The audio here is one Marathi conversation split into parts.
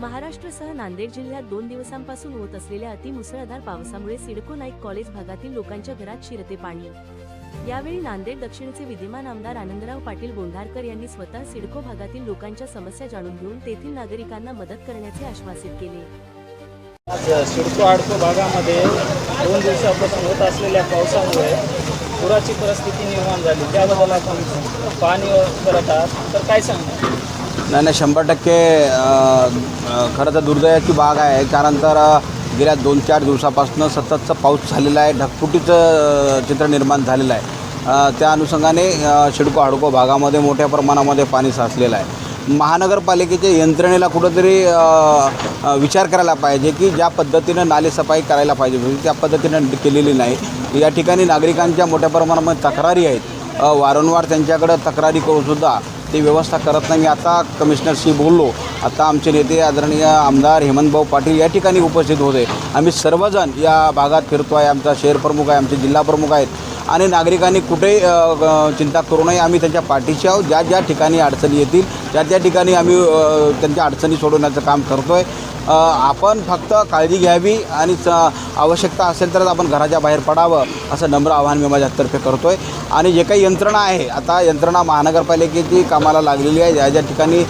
महाराष्ट्रसह नांदेड जिल्ह्यात दोन दिवसांपासून होत असलेल्या अतिमुसळधार पावसामुळे सिडको नाईक कॉलेज भागातील लोकांच्या घरात शिरते पाणी. यावेळी नांदेड दक्षिणचे विद्यमान आमदार आनंदराव पाटील बोंढारकर यांनी स्वतः सिडको भागातील लोकांच्या समस्या जाणून घेऊन तेथील नागरिकांना मदत करण्याचे आश्वासित केले. सिडको आडको भागामध्ये दोन दिवसापासून होत असलेल्या पावसामुळे पुराची परिस्थिती निर्माण झाली. त्याबद्दल आपण पाणी करत आहात. तर काय सांगणार? नाही नाही शंभर टक्के खरं तर दुर्दैवाची बाग आहे. कारण तर गेल्या दोन चार दिवसापासून सततचा पाऊस झालेला आहे. ढगफुटीचं चित्र निर्माण झालेलं आहे. त्या अनुषंगाने शिडको हाडको भागामध्ये मोठ्या प्रमाणामध्ये पाणी साचलेलं आहे. महानगरपालिकेच्या यंत्रणेला कुठंतरी विचार करायला पाहिजे की ज्या पद्धतीनं नालेसफाई करायला पाहिजे. म्हणजे त्या पद्धतीनं केलेली नाही. या ठिकाणी नागरिकांच्या मोठ्या प्रमाणामध्ये तक्रारी आहेत. वारंवार त्यांच्याकडं तक्रारी करूनसुद्धा ते व्यवस्था करत नाही. मी आता कमिशनरशी बोललो. आता आमचे नेते आदरणीय आमदार हेमंतभाऊ पाटील या ठिकाणी उपस्थित होते. आम्ही सर्वजण या भागात फिरतो आहे आमचा शहर प्रमुख आहे आमचे जिल्हा प्रमुख आहेत. आणि नागरिकांनी कुठेही चिंता करू नये. आम्ही त्यांच्या पाठीशी आहोत. ज्या ज्या ठिकाणी अडचणी येतील त्या त्या ठिकाणी आम्ही त्यांच्या अडचणी सोडवण्याचं काम करतो आहे आपण फक्त काळजी घ्यावी आणि च आवश्यकता असेल तरच आपण घराच्या बाहेर पडावं असं नम्र आव्हान मी माझ्यातर्फे करतो आहे आणि जे काही यंत्रणा आहे आता यंत्रणा महानगरपालिकेची कामाला लागलेली आहे. ज्या ज्या ठिकाणी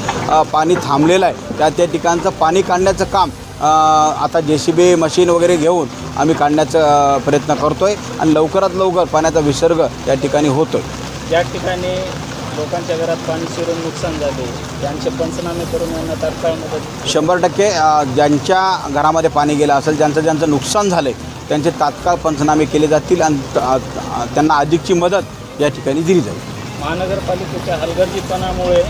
पाणी थांबलेलं आहे त्या त्या ठिकाणचं पाणी काढण्याचं काम आता जे सी बी मशीन वगैरे घेऊन आम्ही काढण्याचा प्रयत्न करतो आहे आणि लवकरात लवकर पाण्याचा विसर्ग त्या ठिकाणी होतो आहे ज्या ठिकाणी लोकांच्या घरात पाणी शिरून नुकसान झाले. त्यांचे पंचनामे करून यांना तात्काळ मदत शंभर टक्के ज्यांच्या घरामध्ये पाणी गेलं असेल ज्यांचं ज्यांचं नुकसान झालं आहे त्यांचे तात्काळ पंचनामे केले जातील आणि त्यांना अधिकची मदत या ठिकाणी दिली जाईल. महानगरपालिकेच्या हलगर्जीपणामुळे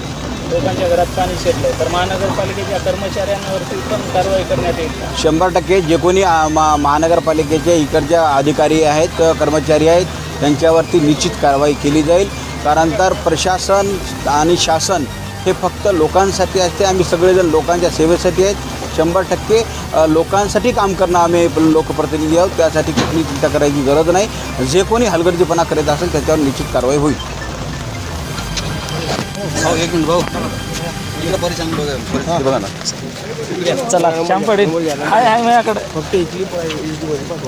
लोकांच्या घरात पाणी शिरलं तर महानगरपालिकेच्या कर्मचाऱ्यांवरती पण कारवाई करण्यात येईल. का शंभर टक्के जे कोणी अ, मा महानगरपालिकेचे इकडच्या अधिकारी आहेत अ, कर्मचारी आहेत त्यांच्यावरती निश्चित कारवाई केली जाईल. कारण तर प्रशासन आणि शासन हे फक्त लोकांसाठी असते. आम्ही सगळेजण लोकांच्या सेवेसाठी आहेत. शंभर टक्के अ, लोकांसाठी काम करणं आम्ही लोकप्रतिनिधी आहोत. त्यासाठी कुठली चिंता करायची गरज नाही. जे कोणी हलगर्जीपणा करत असेल त्याच्यावर निश्चित कारवाई होईल. भाऊ एक मिनिट भाऊ. इकडे बघा ना चला शांपडे हाय हाय माझ्याकडे. फक्त इथली